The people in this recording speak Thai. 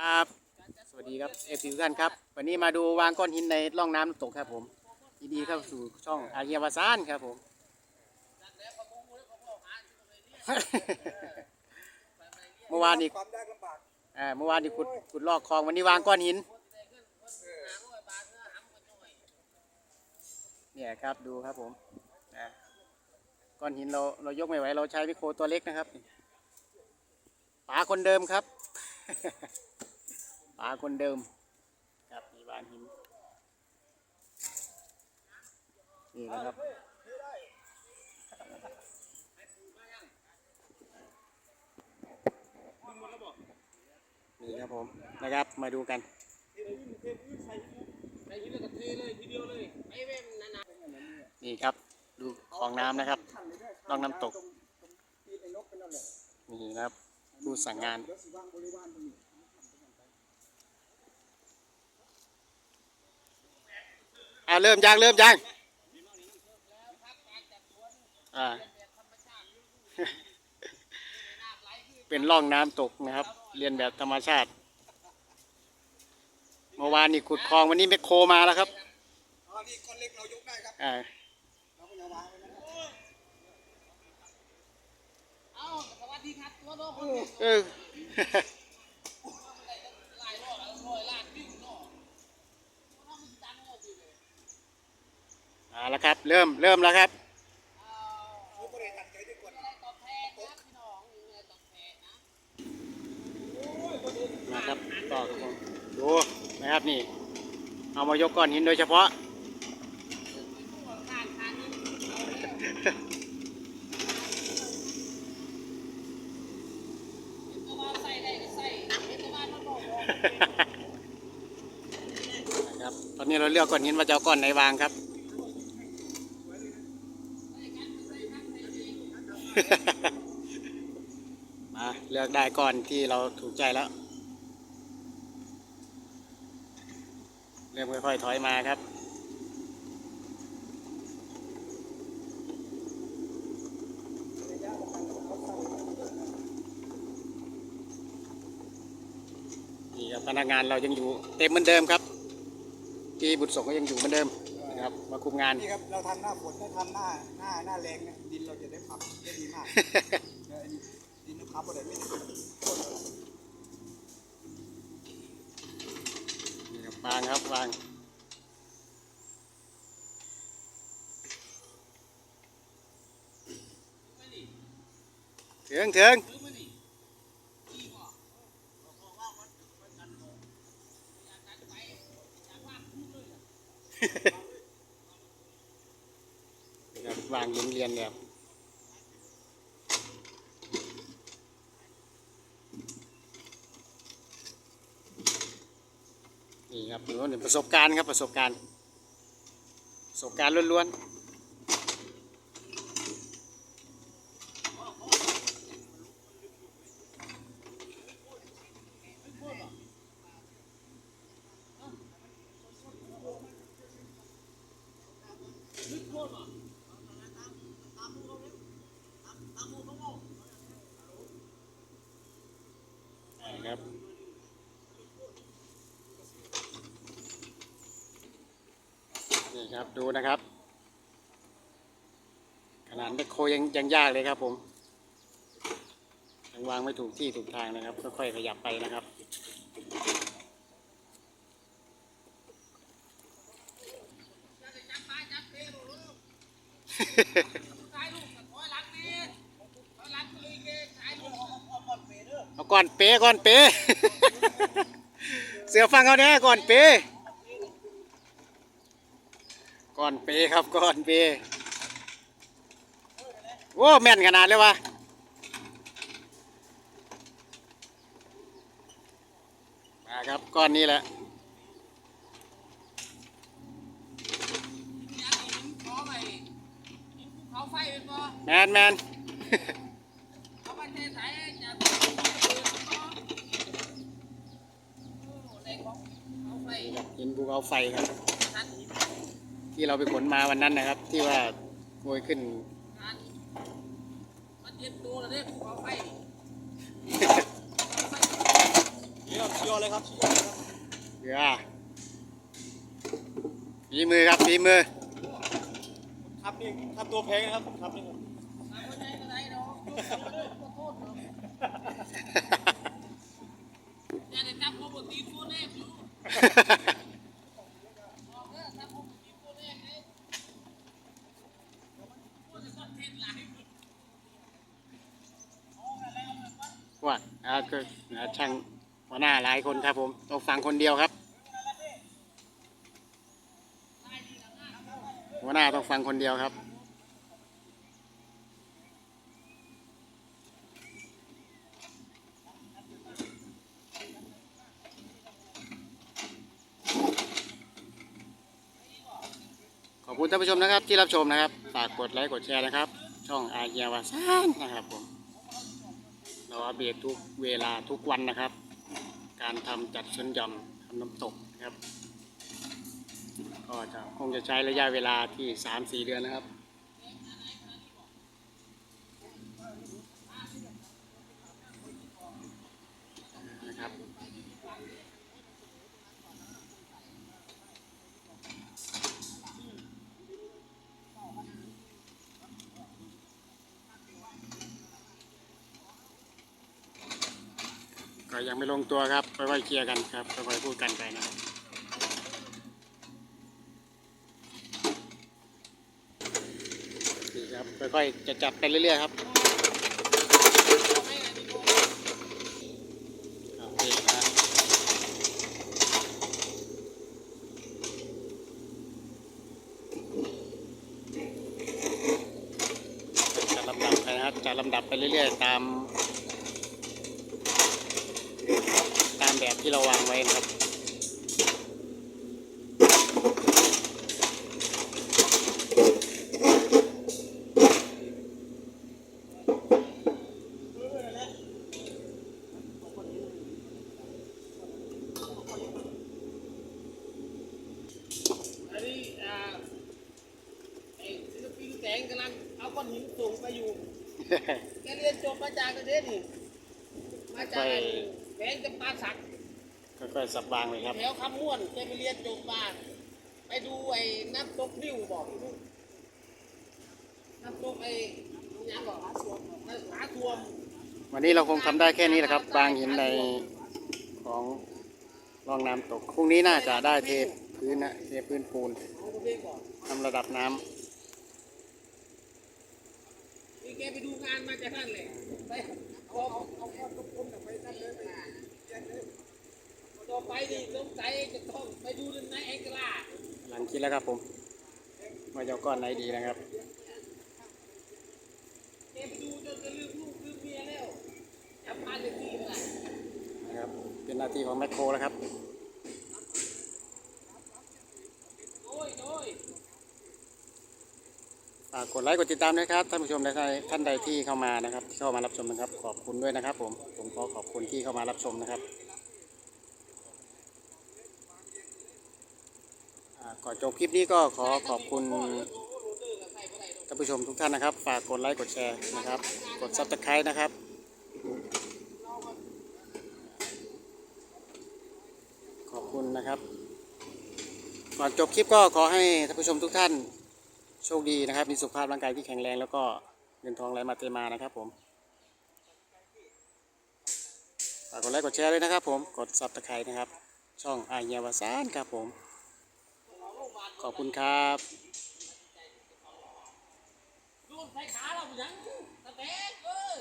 ครับ สวัสดีครับเอฟซีทุกท่านครับ วันนี้มาดูวางก้อนหินในร่องน้ำตกครับผมยินดีเข้าสู่ช่องอาเฮียวาซานครับผม เมื่อวานนี้ความยากลำบากอ่าเมื่อวานนี้ขุดขุดลอกคลองวันนี้วางก้อนหิน เนี่ยครับดูครับผมก้อนหินเราเรายกไม่ไหวเราใช้ไมโครตัวเล็กนะครับป๋าคนเดิมครับ ป๋าคนเดิมครับมีวานหิน นี่นะครับนี่ครับผมนะครับมาดูกันนี่ครับดูของน้ำนะครับร่องน้ำตกตีไอ้นกไปนั่นแหละนี่นะครับผู้สั่งงาน เดี๋ยวสิวางบริวารตรงนี้ อ่าเริ่มยังเริ่มยังอ่าเป็นร่องน้ำตกนะครับ เรียนแบบธรรมชาติ เมื่อวานนี่ขุดคลองวันนี้แมคโครมาแล้วครับอ๋อนี่ก้อนเล็กเรายกได้ครับอ่าเราก็อย่าวางไว้นะครับเอาสวัสดีครับตัวโลกเออ หลายรอบแล้วร้อยล้านวิวเนาะน้องมันดังหมดเลย เอาละครับ เริ่มเริ่มแล้วครับนะครับต่อครับดูนะครับนี่ เอามายกก้อนหินโดยเฉพาะนนี่ก็ว่าใส่ได้ก็ใส่เป็นตัวบ้านมันบอกนะครับตอนนี้เราเลือกก้อนหินว่าจะเอาก้อนไหนวางครับ มาเลือ กได้ก้อนที่เราถูกใจแล้ว เริ่มค่อยๆถอยมาครับนี่ครับพนักงานเรายังอยู่เต็มเหมือนเดิมครับที่บุตรส่งก็ยังอยู่เหมือนเดิมนะครับมาคุมงานนี่ครับเราทำหน้าฝนถ้าทำหน้าหน้าหน้าแรงเนี่ยดินเราจะได้ปรับได้ดีมาก ครับบ่ได้ต้นนี่ครับวางครับวางถึงถึงนี่ครับวางเรียนเรียนเนี่ย นี่ครับดูนี่ประสบการณ์ครับประสบการณ์ ประสบการณ์ล้วนๆนะครับ นี่ครับดูนะครับ ขนาดแมคโครยังยังยากเลยครับผมยังวางไม่ถูกที่ถูกทางนะครับค่อยๆขยับไปนะครับก่อนเลยเกสายลูกเอาบอลเปเด้อเอาก่อนเปก่อนเปเสือฟังเขาแน่ก่อนเป๊ ก่อนเปครับก่อนเปโอ้แม่นขนาดเลยวะมาครับก้อนนี้แหละอยากเห็นเห็นภูเขาไฟเป็นบ่แมนแมนเหินภูเขาไฟครับ ทันหินที่เราไปขนมาวันนั้นนะครับ ที่ว่าโงยขึ้นทันมันเย็นตัวแล้วเนี่ยภูเขาไฟเยอดเลยครับเรือฝีมือครับฝีมือครับนี่ครับตัวแพงนะครับครับนี่ครับคนไหนก็ได้เนาะขอโทษเนาะอย่าได้จับผมบนตีนตัวแรกอยู่บอกเด้อจับผมบนตีนตัวแรกเลยโอ้ยจะคอนเทนต์หลาย ว่า อ่าก็อ่าช่างหัวหน้าหลายคนครับผมต้องฟังคนเดียวครับหัวหน้าต้องฟังคนเดียวครับขอบคุณท่านผู้ชมนะครับที่รับชมนะครับ ฝากกดไลค์กดแชร์นะครับ ช่องอาเฮียวาซานนะครับผม อัปเดตทุกเวลาทุกวันนะครับ การทำจัดชนหย่อมทำน้ำตกนะครับ ก็จะคงจะใช้ระยะเวลาที่ 3-4 เดือนนะครับ ก็ยังไม่ลงตัวครับค่อยๆเคลียร์กันครับค่อยๆพูดกันไปนะครับนี่ครับค่อยๆจะจับไปเรื่อยๆครับโอเคครับจัดลำดับไปนะครับจัดลำดับไปเรื่อยๆ ตาม ตามแบบที่เราวางไว้นะครับ อันนี้อ่าไอ้ศิลปินแสงกำลังเอาก้อนหินส่งไปอยู่ แกเรียนจบมาจากกระเทศนี่มาจากไอ้ แสงจำปาสักค่อยๆสับวางเลยครับ แถวคำม่วนแกไปเรียนจบมาไปดูไอ้น้ำตกริ้วบอกน้ำตกไอ้ยังบอกหาทวมหาทวม วันนี้เราคงทำได้แค่นี้แหละครับวางหินในของร่องน้ำตก พรุ่งนี้น่าจะได้เทพื้นนะเทพื้นปูนเอาไปก่อนทำระดับน้ำนี่แกไปดูงานมาจากนั่นแหละไปเอาเอาเอาเอาทุกคนไปนั่นเลยไป ต่อไปนี่สงสัยจะต้องไปดูในแองกลาหลังคิดแล้วครับผมว่าจะเอาก้อนไหนดีนะครับแกไปดูจนจะลืมลูกลืมเมียแล้วจำพันเลยที่เท่าไหร่นะครับ เป็นหน้าที่ของแมคโครแล้วครับโดยโดยฝากกดไลค์กดติดตามด้วยครับท่านผู้ชมใดท่านใดที่เข้ามานะครับที่เข้ามารับชมนะครับ ขอบคุณด้วยนะครับ ผมผมขอขอบคุณที่เข้ามารับชมนะครับ อ่อจบคลิปนี้ก็ขอขอบคุณท่านผู้ชมทุกท่านนะครับ ฝากกดไลค์กดแชร์นะครับ กดซับสไครต์นะครับขอบคุณนะครับ ก่อนจบคลิปก็ขอให้ท่านผู้ชมทุกท่านโชคดีนะครับ มีสุขภาพร่างกายที่แข็งแรงแล้วก็เงินทองไหลมาเทมานะครับผมฝากกดไลค์กดแชร์ด้วยนะครับผม กดซับตะไคร้นะครับ ช่องอาเฮียวาซานครับผม ขอบคุณครับลูใส่ขาเราอย่างต็เออ